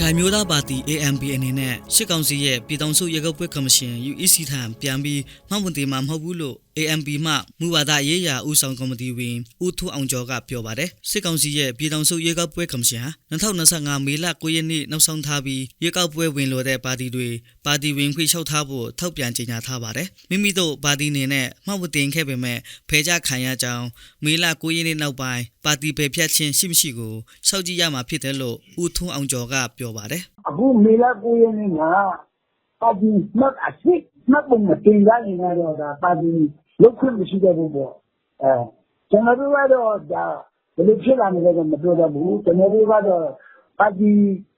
ခိုင်မျိုးသားပါတီ AMP အနေနဲ့စစ်ကောင်စီရဲ့ပြည်ထောင်စုရေကောက်ပွဲကော်မရှင် UEC ထံပြန်ပြီးမှတ်ပုံတင်မှာမဟုတ်ဘူးလို့ AMP မှမူဝါဒရေးရာဦးဆောင်ကော်မတီဝင်ဦးထွန်းအောင်ကျော်ကပြောပါတယ်စစ်ကောင်စီရဲ့ပြည်ထောင်စုရေကောက်ပွဲကော်မရှင်ဟာ2025မေလ9ရက်နေ့နောက်ဆုံးထားပြီးရေကောက်ပွဲဝင်လိုတဲ့ပါတီတွေပါတီဝင်ခွင့်လျှောက်ထားဖို့ထောက်ပြန်ကြေညာထားပါတယ်မိမိတို့ပါတီအနေနဲ့မှတ်ပုံတင်ခဲ့ပေမဲ့ဖယ်ကြခံရကြောင်းမေလ9ရက်နေ့နောက်ပိုင်းပါတီပယ်ဖြတ်ခြင်းရှိမရှိကိုစောင့်ကြည့်ရမှာဖြစ်တယ်လို့ဦးထွန်းအောင်ကျော်ကပြောပါတယ်အခုမေလ9ရက်နေ့မှာပါတီမှတ်အစစ် မှတ်ပုံမတင်ကြရင်တော့ဒါပါတီလုတ်ခွင့်မရှိတဲ့ဘူးပေါ့အဲကျွန်တော်တို့ကတော့ဒါဘယ်လိုဖြစ်လာမလဲတော့မပြောတတ်ဘူးကျွန်တော်တို့ကတော့ပါတီ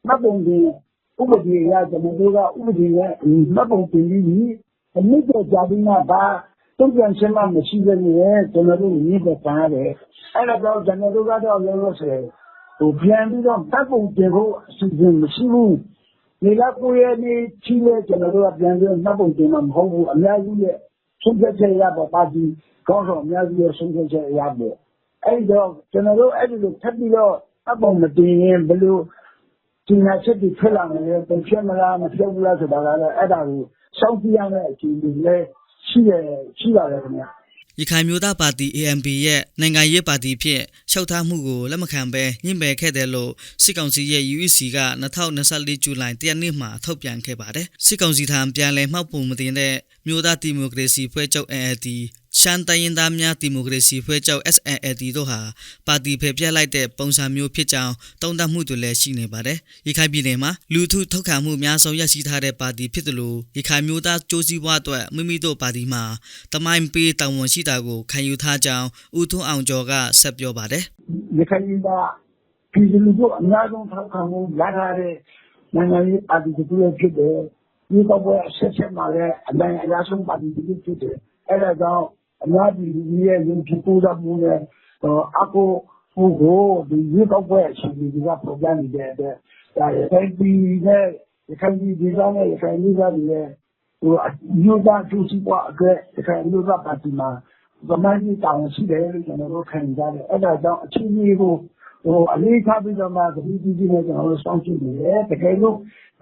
မှတ်ပုံတင်ဥပဒေအရကျွန်တော်တို့ကဥပဒေနဲ့မှတ်ပုံတင်ပြီးပြီအနည်းတော့ကြာပြီးမှဘာတုံ့ပြန်ခြင်းမှမရှိသေးဘူးလေကျွန်တော်တို့မြင်တဲ့ခံရတယ်အဲ့တော့ကျွန်တော်တို့ကတော့လည်းလို့ဆိုရင်ဟိုပြန်ပြီးတော့မှတ်ပုံတင်ဖို့အစီအစဉ်မရှိဘူး ဒီလကိုရနေချီလဲကျွန်တော်တို့ကပြန်ပြီးမှတ်ပုံတင်မှာမဟုတ်ဘူးအများကြီးရဲ့ဆုံးဖြတ်ချက်ရပါပါတီကောင်းဆောင်အများကြီးရဲ့ဆုံးဖြတ်ချက်ရပါအဲ့တော့ကျွန်တော်တို့အဲ့ဒီလိုထပ်ပြီးတော့အပုံမတင်ရင်ဘယ်လိုဒီနာချက်တွေထွက်လာမလဲပြန်ဖြစ်မလားမဖြစ်ဘူးလားဆိုတာကတော့အဲ့ဒါကိုစောင့်ကြည့်ရမယ့်အခြေအနေလည်းရှိရရှိပါတယ်ခင်ဗျာ ရခိုင်မျိုးသားပါတီ AMP ရဲ့နိုင်ငံရေးပါတီဖြစ်ရှောက်ထားမှုကိုလက်မခံဘဲညှိပယ်ခဲ့တယ်လို့စစ်ကောင်စီရဲ့ UEC က2024ဇူလိုင်တရက်နေ့မှာထုတ်ပြန်ခဲ့ပါတယ်စစ်ကောင်စီထံပြန်လည်မှောက်ပုံမတင်တဲ့မျိုးသားဒီမိုကရေစီဖွဲ့ချုပ် NLD ရှမ်းတိုင်းရင်းသားများဒီမိုကရေစီဖွဲ့ချုပ် SNLD တို့ဟာပါတီဖယ်ပြက်လိုက်တဲ့ပုံစံမျိုးဖြစ်ကြောင်းတုံ့တက်မှုတွေလည်းရှိနေပါတယ်။ရခိုင်ပြည်နယ်မှာလူထုထောက်ခံမှုများဆုံးရရှိထားတဲ့ပါတီဖြစ်တယ်လို့ရခိုင်မျိုးသားကြိုးစည်းပွားအတွက်မိမိတို့ပါတီမှာတမိုင်းပေးတာဝန်ရှိတာကိုခံယူထားကြောင်းဦးထွန်းအောင်ကျော်ကဆက်ပြောပါတယ်ရခိုင်ပြည်ကပြည်သူလူထုအများဆုံးထောက်ခံမှုရထားတဲ့နိုင်ငံရေးပါတီတစ်ခုလည်းဖြစ်တယ်ဒီတော့ဘယ်အဆက်ဆက်မှာလည်းအနိုင်အများဆုံးပါတီတစ်ခုဖြစ်တယ်အဲ့ဒါကြောင့် အများပြည်သူရဲ့ယုံကြည်ပူဇော်မှုနဲ့အကူဟိုကိုဒီဒီတော့ဘယ်အချိန်ဒီကပုံစံနေတဲ့အတွက်ဒါရခိုင်ပြည်နဲ့ရခိုင်ပြည်ဒီကနဲ့ရခိုင်ပြည်ကလည်းဟိုယူသားသူစီပွားအတွက်ရခိုင်လူကပါတီမှာဗမာပြည်တောင်ရှိတယ်လို့ကျွန်တော်တို့ခံကြတယ်အဲ့ဒါကြောင့်အချင်းကြီးကိုဟိုအလေးထားပြီးတော့မှသတိကြီးကြီးနဲ့ကျွန်တော်တို့စောင့်ကြည့်နေတယ်တကယ်လို့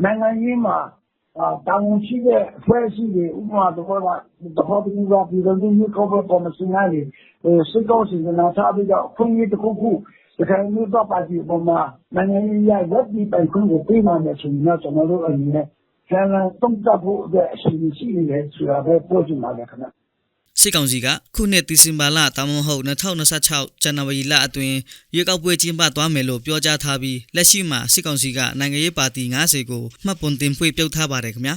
နိုင်ငံရေးမှာ အာတောင်ရှိတဲ့အဖွဲ့အစည်းတွေ ဥပမာတော့ကတော့ဒီကပြည်တော်စုကောပေါ်ပေါ်မှာစင်ရတယ်ဟိုစိတ်ကောင်းစင်နာထားပြီးတော့ခွင့်ရတစ်ခုခုတကယ်လို့တော့ပါတီပေါ်မှာ နိုင်ငံရေးရရပ်ပြီးပိုင်ခွင့်ကို ပေးမှလည်းဆိုရင်တော့ ကျွန်တော်တို့အနေနဲ့ကျန်တဲ့တုံ့တက်ဖို့အတွက်အရှိရှိနေတယ်ဆိုတာပဲ ပြောချင်ပါတယ်ခင်ဗျ စစ်ကောင်စီကခုနှစ်ဒီဇင်ဘာလတာမန်ဟုတ်2026ဇန်နဝါရီလအတွင်းရွေးကောက်ပွဲကျင်းပသွားမယ်လို့ပြောကြားထားပြီးလက်ရှိမှာစစ်ကောင်စီကနိုင်ငံရေးပါတီ90ကိုမှတ်ပုံတင်ဖွေပြုတ်ထားပါတယ်ခင်ဗျာ